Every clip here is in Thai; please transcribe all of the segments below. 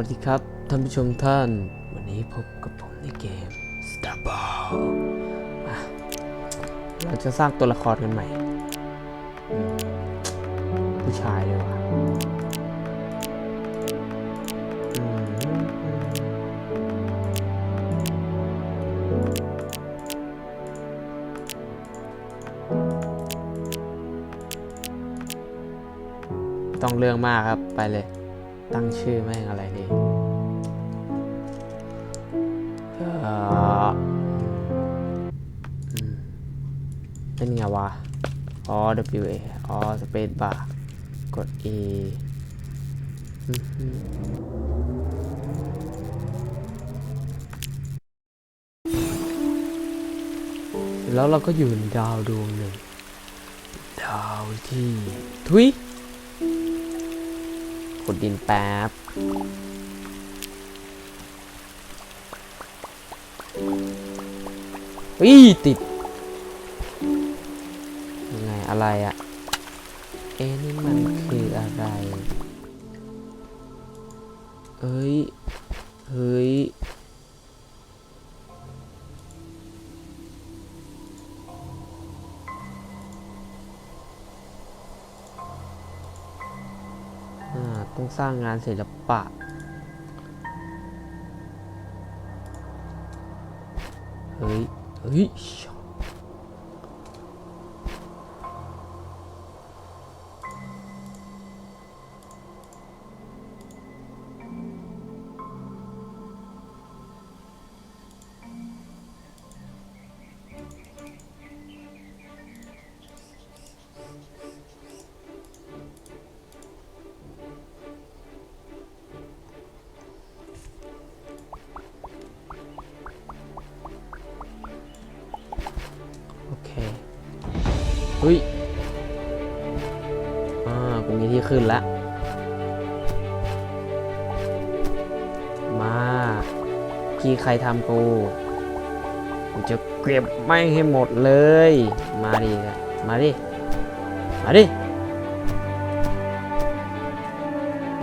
วัสดีครับ ท่านผู้ชมท่าน วันนี้พบกับผมในเกม Star Ball เราจะสร้างตัวละครกันใหม่ ผู้ชายเลยว่ะต้องเรื่องมากครับ ไปเลย ตั้งชื่อแม่งอะไรดีเอ่ออืมเป็นไงวะ อ๋อ W A อ๋อ Space Bar กด E แล้วเราก็อยู่ในดาวดวงหนึ่ง ดาวที่ ทุย ขุดดินแป๊บวิติด ยังไงอะไรอะเอ๊ะนี่มันคืออะไร เอ้ย เฮ้ย สร้างงานศิลปะ เฮ้ย เฮ้ย ทำกูกูจะเก็บไม่ให้หมดเลย มาดิมาดิ มาดิ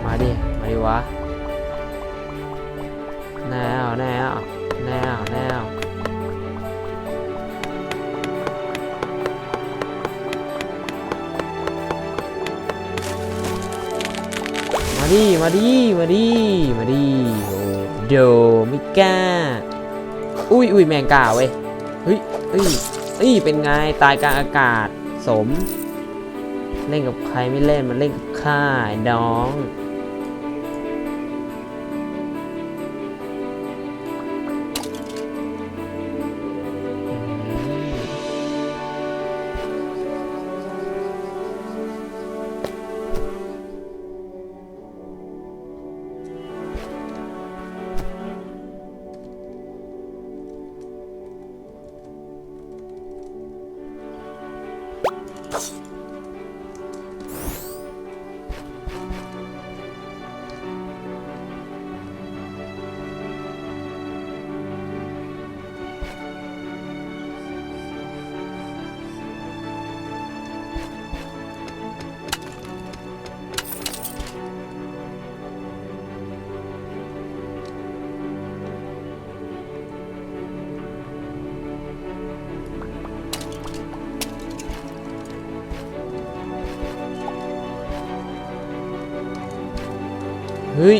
มาดิ มาดิวะแนวแนวแนวแนวมาดิ มาดิ มาดิ มาดิ โดไม่กล้า อุ้ยอุ้ยแมงกาเว้ย เฮ้ยเฮ้ยเฮ้ย เป็นไง ตายกลางอากาศ สม เล่นกับใครไม่เล่น มันเล่นกับข้าน้อง เฮ้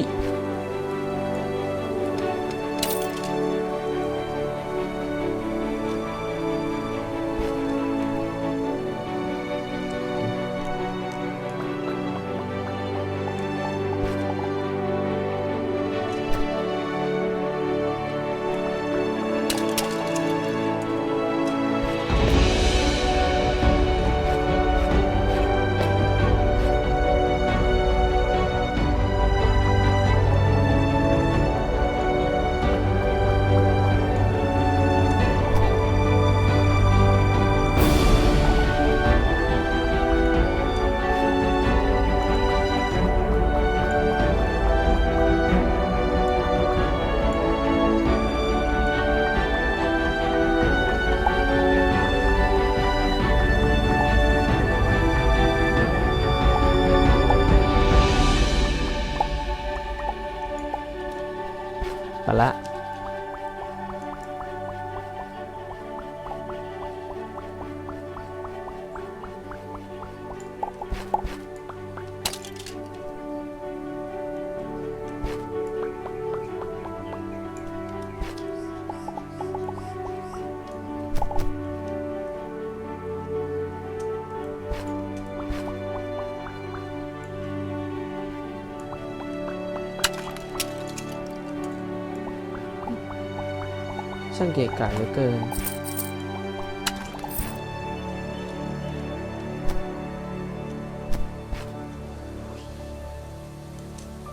เกะกะเหลือเกิน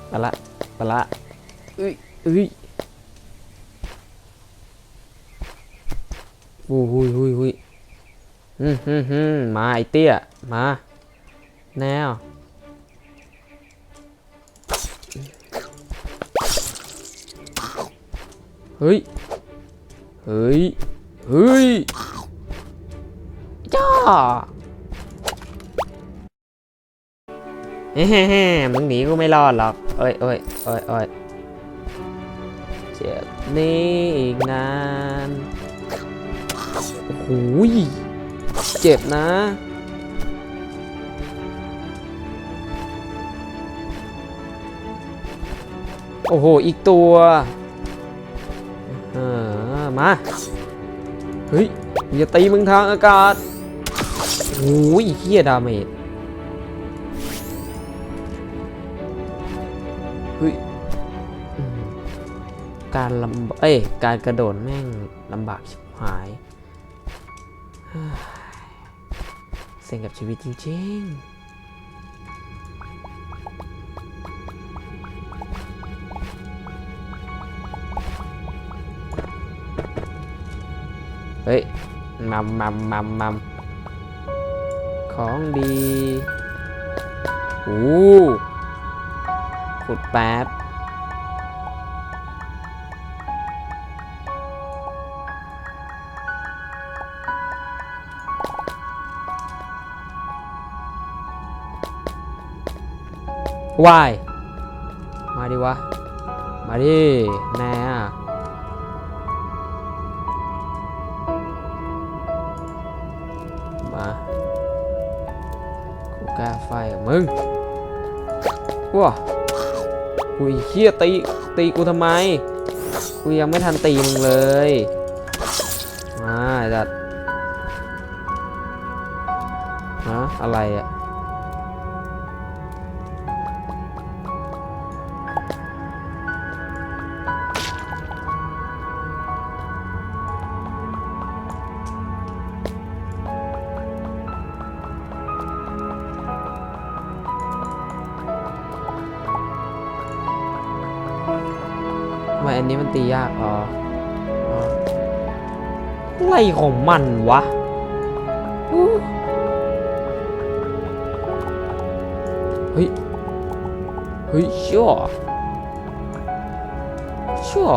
ไปละไปละอุ้ยอุ้ยอุ้ยอุ้ยอุ้ยอุ้ยอืมอืมอืมมาไอเตี้ย มา แนว เฮ้ย เฮ้ย เฮ้ยจ้าเฮ้เฮ้มึงหนีกูไม่รอดหรอก เอ้ยเอ้ยเอ้ยเอ้ยเจ็บนี่อีกนาน โอ้โหยเจ็บนะโอ้โห อีกตัว เออ มา เฮ้ยอย่าตีมึงทางอากาศโอ้ยเฮียดาเมจเฮ้ยการลำเอ้ยการกระโดดแม่งลำบากชิบหายเฮ้ยเซ็งกับชีวิตจริงๆ ฮ้ยมัมมัมมัมมัมของดีโอ้ขุดแป๊บวายมาดิวะ มาดิแน่อะ มึงว้าอุ้ยเฮียตีตีกูทำไม กูยังไม่ทันตีมึงเลย อันนี้มันตียากอ๋ออะไรของมันวะอู้เฮ้ย เฮ้ยชั่วชั่ว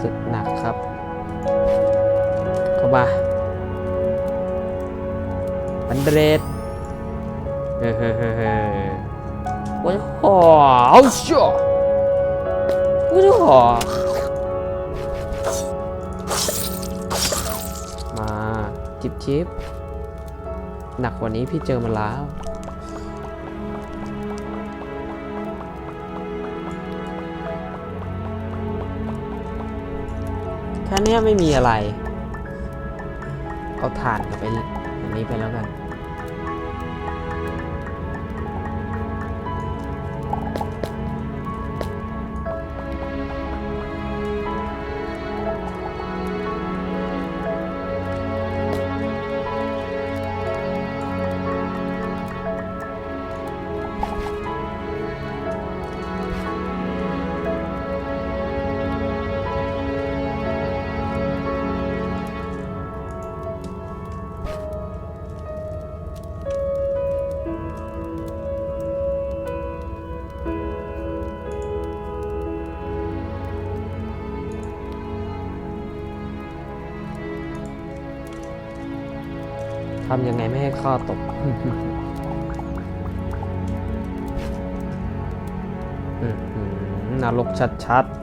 สึกหนักครับ เข้ามา เรดเฮ้เฮ้เฮ้เฮ้ว้าวเอาชัวมาจิบจิบหนักกว่านี้พี่เจอมาแล้ว แค่เนี้ยไม่มีอะไร เอาถ่านกับไปอันนี้ไปแล้วกันำยังไงไม่ให้ข้อตกนรกชัดๆ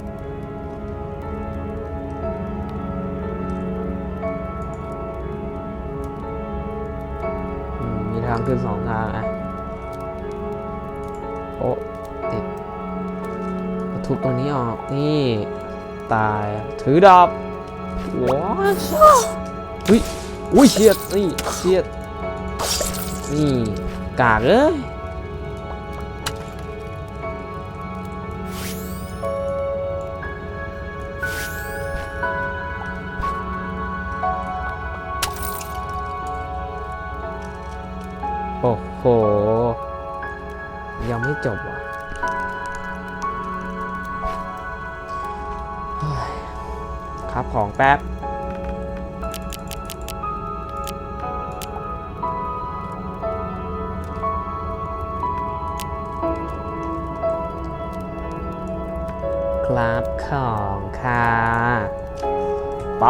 มีทางขึ้นสองทางอะโอ้ติดก็ทุบตรงนี้ออกนี่ ตาย ถือดาบว้าวเฮ้ย อุ้ยเชียดนี่เชียดนี่กากเอ้ย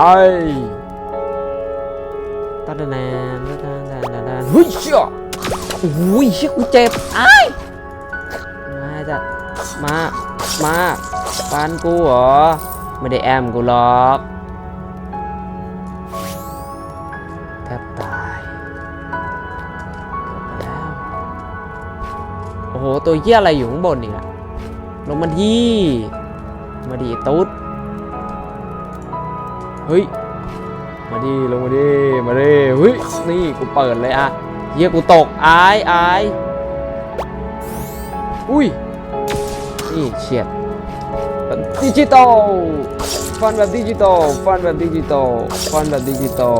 ไปตาดานานตาดานานตาดานเฮ้ยเชี่ยโอ้ยเชี่ยกูเจ็บไอ้ายมาจะมา มาฟันกูเหรอ ไม่ได้แอมกูหรอกแทบตายเกือบไปแล้ว โอ้โห ตัวเหี้ยอะไรอยู่ข้างบนนี่ะลงมาดี มาดีตุ๊ด เฮ้ย มาดิลงมาดิมาดิเฮ้ย นี่กูเปิดเลยอะเฮียกูตกอายอายอุ้ย นี่เฉียดดิจิตอลฟันแบบดิจิตอลฟันแบบดิจิตอลฟันแบบดิจิตอล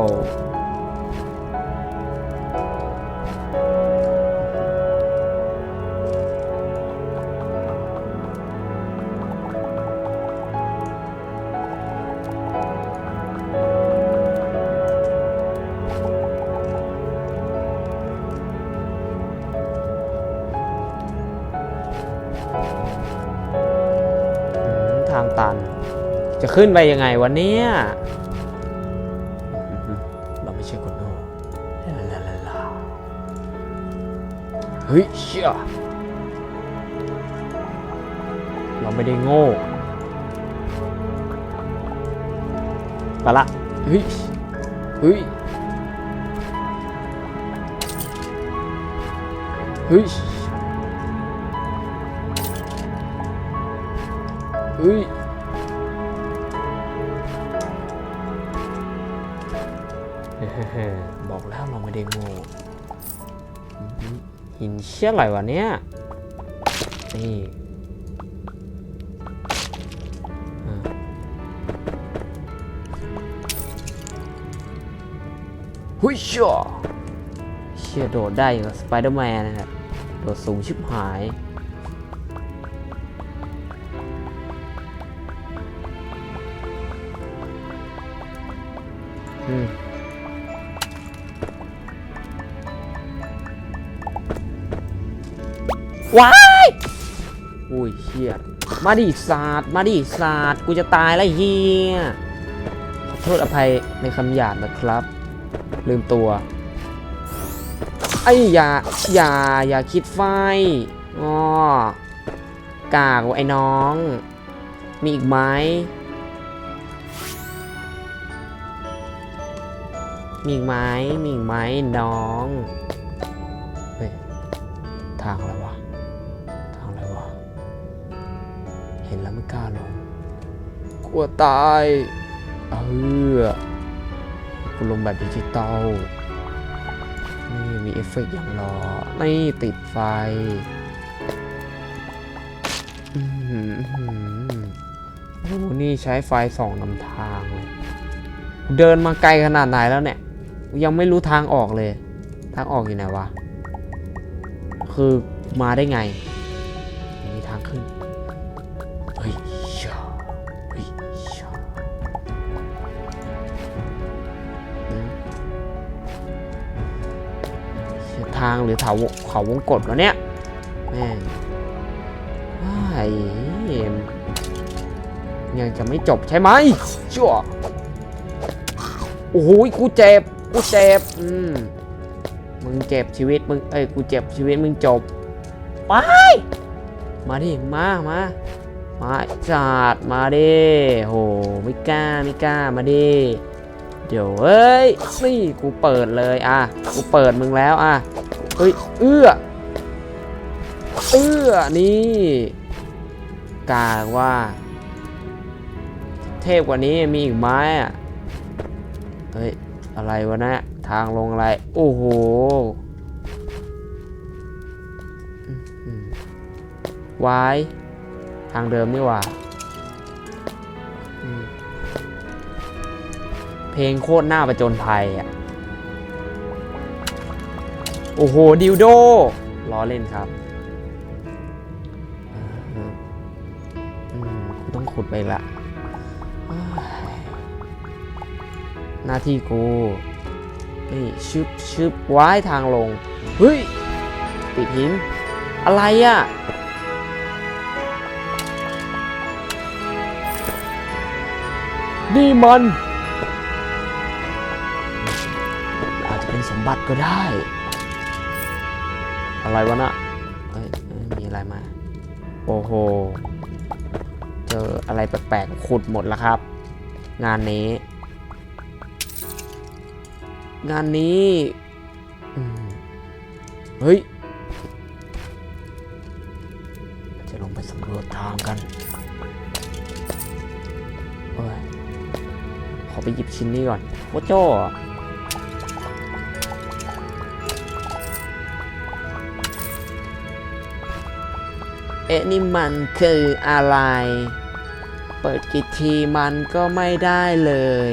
ขึ้นไปยังไงวันนี้เราไม่ใช่คนโง่ลาลาลาลาเฮ้ยเชี่ยเราไม่ได้โง่ไปละเฮ้ยเฮ้ยเฮ้ยเฮ้ย บอกแล้วเราไม่ได้โง่อืมหินเชี่ยอะไรวะเนี่ย นี่หุ้ยเชี่ยเชี่ยโดดได้อย่างกับสไปเดอร์แมนนะครับ โดดสูงชิบหาย ว้ายอุ้ยเฮียมาดิศาสตร์มาดิศาสตร์กูจะตายแล้วเฮียขอโทษอภัยในคำหยาบนะครับ ลืมตัวไอ้อย่าอย่าอย่าคิดไฟอ้อกากวะไอ้น้อง มีอีกไหมมีอีกไหมมีอีกไหมน้อง เฮ้ย ทางอะไรวะ กล้าลงกลัวตายเออกูลงแบบดิจิตอลนี่มีเอฟเฟกต์อย่างรอนี่ติดไฟโอ้โหนี่ใช้ไฟส่องนำทางเลยเดินมาไกลขนาดไหนแล้วเนี่ย ยังไม่รู้ทางออกเลย ทางออกอยู่ไหนวะ คือมาได้ไงางหรือเขาเขาวงกดวเนี่ยแม่งไอ้เหี้ยยังจะไม่จบใช่ไหมชั่วโอ้โหกูเจ็บกูเจ็บอืมมึงเจ็บชีวิตมึงเอ้ยกูเจ็บชีวิตมึงจบไปมาดิมามามาจัดมาดิโหไม่กล้าไม่กล้ามาดิเดี๋ยวเอ้ยนี่กูเปิดเลยอะกูเปิดมึงแล้วอะ เฮ้ย เอื้อ เอื้อ นี่กาว่า เทพกว่านี้มีอีกไม้อะเฮ้ย อะไรวะนะ ทางลงอะไร โอ้โหวายทางเดิมนี่ว่า เพลงโคตรหน้าประจนภัยอะ โอ้โห ดิวโดล้อเล่นครับกูต้องขุดไปละหน้าที่กูนี่ชึบชึบว้ายทางลง เฮ้ย ติดหิน อะไรอะนี่มันอาจจะเป็นสมบัติก็ได้ อะไรวะนะเอ้ยมีอะไรมา โอ้โห เจออะไรแปลกๆ ขุดหมดแล้วครับ งานนี้ งานนี้เฮ้ย จะลงไปสำรวจทางกันเฮ้ยขอไปหยิบชิ้นนี้ก่อนโคโจ้อ เอ๊ะนี่มันคืออะไร เปิดกี่ทีมันก็ไม่ได้เลย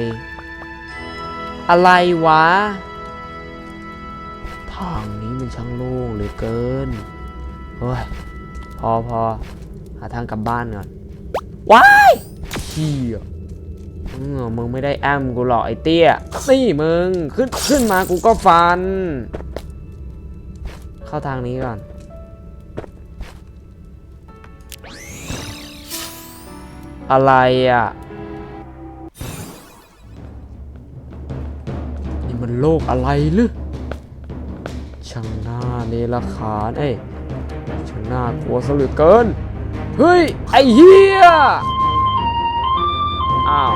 อะไรวะ ทางนี้มันช่างโล่งเหลือเกิน เฮ้ย พอพอหาทางกลับบ้านก่อน ว้ายเชี่ยมึงไม่ได้แอมกูหรอกไอ้เตี้ย นี่มึง ขึ้นขึ้นมากูก็ฟัน เข้าทางนี้ก่อน อะไรอะนี่มันโลกอะไรหรือช่างหน้าเนรขานเอ้ยช่างหน่ากลัวซะเหลือเกิน เฮ้ย ไอ้เหี้ย อ้าว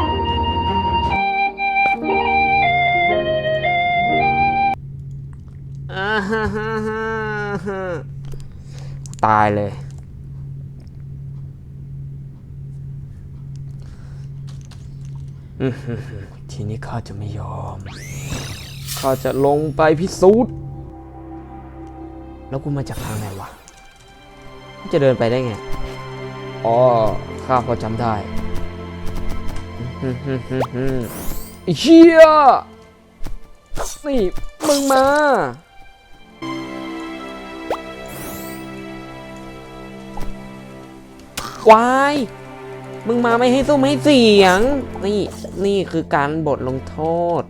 ฮ่าฮ่าฮ่าฮ่าตายเลย ทีนี้ข้าจะไม่ยอม ข้าจะลงไปพิสูจน์ แล้วกูมาจากทางไหนวะ จะเดินไปได้ไง อ๋อ ข้าพอจำได้เชี่ยนี่มึงมาวาย มึงมาไม่ให้สู้ไม่ให้เสียง นี่นี่คือการบทลงโทษ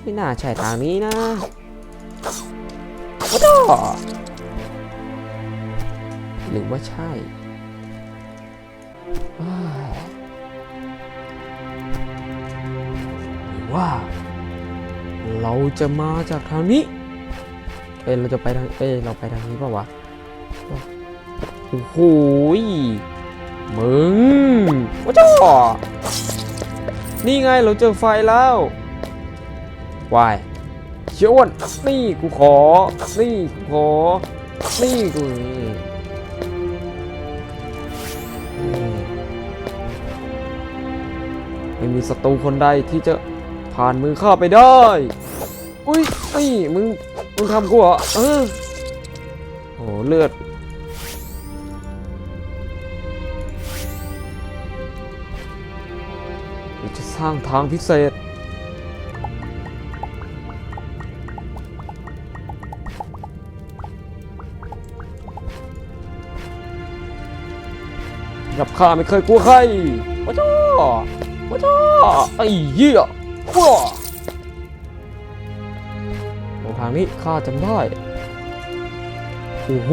ไม่น่าใช่ทางนี้นะโอ้โหหรือว่าใช่หรือว่า เราจะมาจากทางนี้ เอ้เราจะไปทาง เอ้เราไปทางนี้ป่าวะ โอ้โห มึงว้าจ้านี่ไงเราเจอไฟแล้ววายเชี่ยวอ้วนนี่กูขอ นี่กูขอ นี่กูไม่มีศัตรูคนใดที่จะผ่านมือข้าไปได้ อุ้ยนี่มึง มึงทำกูเหรอเออโอ้โหเลือด สร้างทางพิเศษ กับข้าไม่เคยกลัวใครว้าจ้าว้าจ้าไอ้เหี้ยว้าโอ้ทางนี้ข้าจำได้ โอ้โห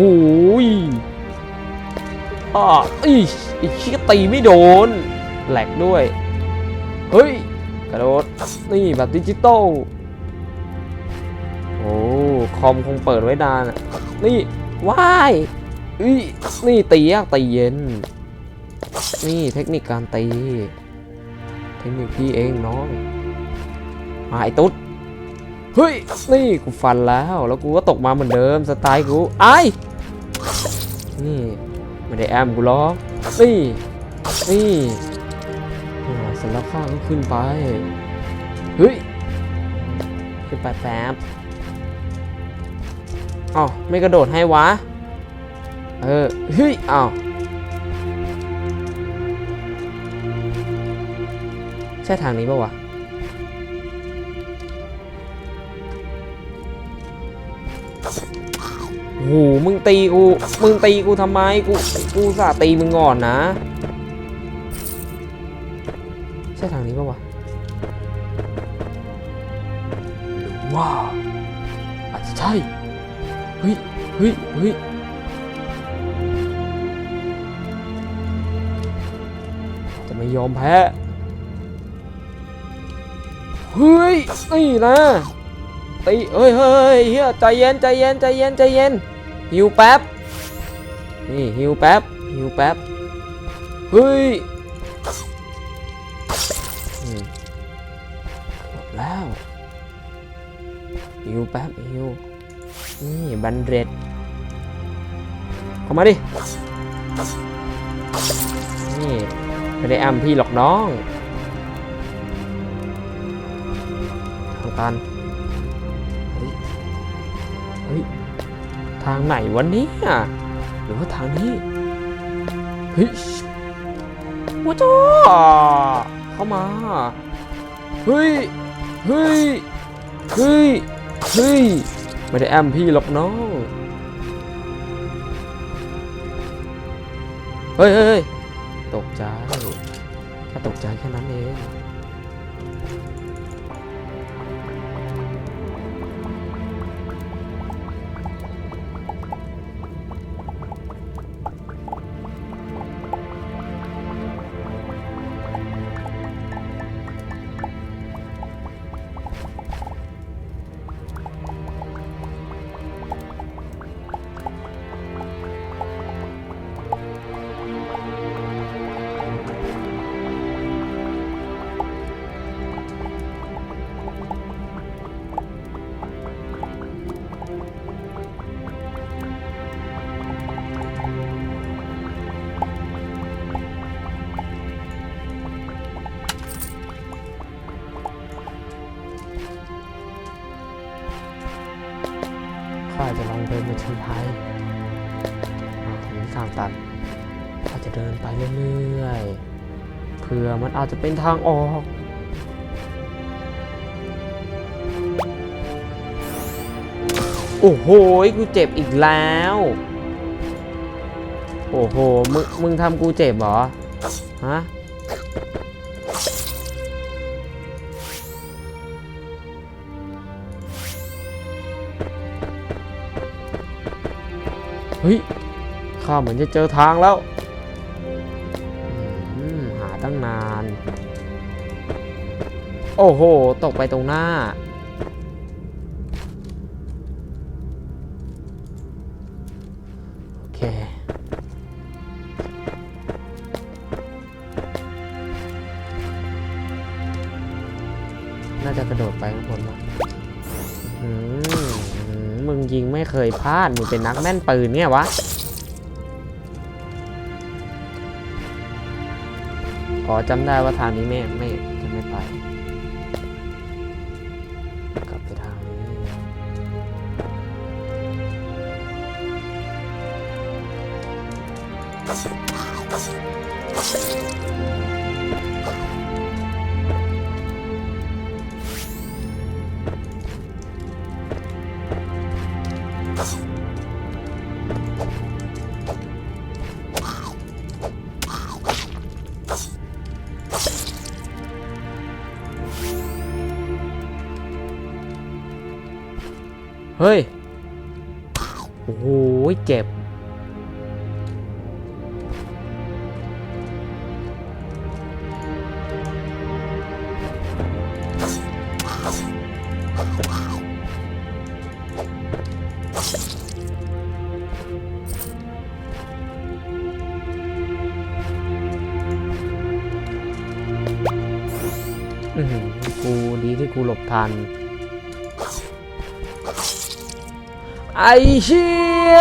อ่าไอ้ไอ้ชี้ยตีไม่โดน แหลกด้วย เฮ้ย กระโดด นี่แบบดิจิตอลโอ้อมคงเปิดไว้นานอะนี่ว้ายอุ้ยนี่ตียากตีเย็น นี่เทคนิคการตี เทคนิคพี่เองน้องมาไอ้ตุ๊ด เฮ้ย นี่กูฟันแล้ว แล้วกูก็ตกมาเหมือนเดิมสไตล์กูไอ้ายนี่ไม่ได้แอมกูหรอกนี่ นี่ อ่าเสร็จแล้วข้าก็ขึ้นไป เฮ้ย ขึ้นไปแป๊บอ้าวไม่กระโดดให้วะ เออ เฮ้ยอ้าวใช่ทางนี้ปะวะโหมึงตีกู มึงตีกูทำไม กู กูสาตีมึงก่อนนะ ใช่ทางนี้ปะวะหรือว่าอาจจะใช่เฮ้ยเฮ้ยเฮ้ยจะไม่ยอมแพ้เฮ้ยนี่นะตีเฮ้ยเฮ้ยเฮียใจเย็นใจเย็นใจเย็นใจเย็นหิวแป๊บนี่หิวแป๊บหิวแป๊บเฮ้ย หิวแป๊บหิวนี่บันเร็ดเข้ามาดิ นี่ไม่ได้อ้ำพี่หรอกน้องทางตันเฮ้ย ทางไหนวันนี้หรือว่าทางนี้ เฮ้ยว้าจ้าเข้ามา เฮ้ย เฮ้ย เฮ้ย เฮ้ย ไม่ได้แอมพี่หรอกน้องเฮ้ยเฮ้ยเฮ้ยตกใจแค่ตกใจแค่นั้นเอง มันอาจจะเป็นทางออก โอ้โห กูเจ็บอีกแล้ว โอ้โห มึงมึงทำกูเจ็บเหรอ ฮะเฮ้ย ข้าเหมือนจะเจอทางแล้ว โอ้โห ตกไปตรงหน้า โอเค น่าจะกระโดดไปข้างบนมั้งมึงยิงไม่เคยพลาด มึงเป็นนักแม่นปืนเนี่ยวะอ๋อจำได้ว่าทางนี้ไม่ไม่ ทัน ไอเชี่ย